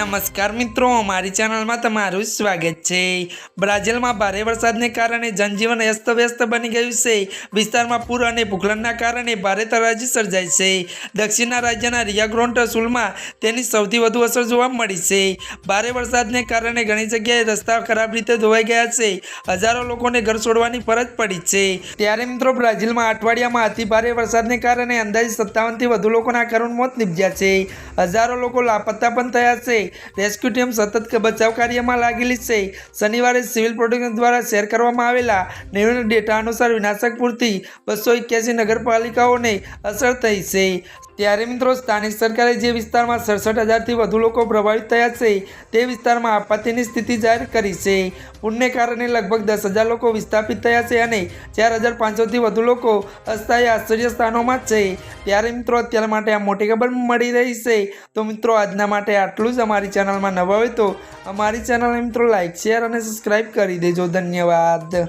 નમસ્કાર મિત્રો, મારી ચેનલમાં તમારું સ્વાગત છે. બ્રાઝિલમાં ભારે વરસાદને કારણે જનજીવન અસ્તવ્યસ્ત બની ગયું છે. વિસ્તારમાં પૂર અને ભૂખલનના કારણે ભારે તરાજી સર્જાઈ છે. દક્ષિણના રાજ્યના રિયા ગ્રોન્ડ સુલમાં તેની સૌથી વધુ અસર જોવા મળી છે. ભારે વરસાદને કારણે ઘણી જગ્યાએ રસ્તા ખરાબ રીતે ધોવાઈ ગયા છે. હજારો લોકોને ઘર છોડવાની ફરજ પડી છે. ત્યારે મિત્રો, બ્રાઝિલમાં અઠવાડિયામાં અતિ ભારે વરસાદને કારણે અંદાજે સત્તાવનથી વધુ લોકોના કરુણ મોત નીપજ્યા છે. હજારો લોકો લાપત્તા પણ થયા છે. રેસ્ક્યુ ટીમ સતત બચાવ કાર્યમાં લાગેલી છે. શનિવારે સિવિલ પ્રોટેક્શન દ્વારા શેર કરવામાં આવેલા નિર્ણય ડેટા અનુસાર વિનાશક પૂરતી બસો એક્યાસી નગરપાલિકાઓને અસર થઈ છે. ત્યારે મિત્રો સ્થાનિક સરકારે જે વિસ્તારમાં સડસઠ હજારથી વધુ લોકો પ્રભાવિત થયા છે, તે વિસ્તારમાં આપત્તિની સ્થિતિ જાહેર કરી છે. પૂરને કારણે લગભગ દસ હજાર લોકો વિસ્થાપિત થયા છે અને ચાર હજાર પાંચસોથી વધુ લોકો અસ્થાયી આશ્ચર્ય સ્થાનોમાં છે. ત્યારે મિત્રો અત્યાર માટે આ મોટી ખબર મળી રહી છે. તો મિત્રો આજના માટે આટલું જ અમારી ચેનલમાં નવા હોય તો અમારી ચેનલને મિત્રો લાઇક શેર અને સબસ્ક્રાઈબ કરી દેજો. ધન્યવાદ.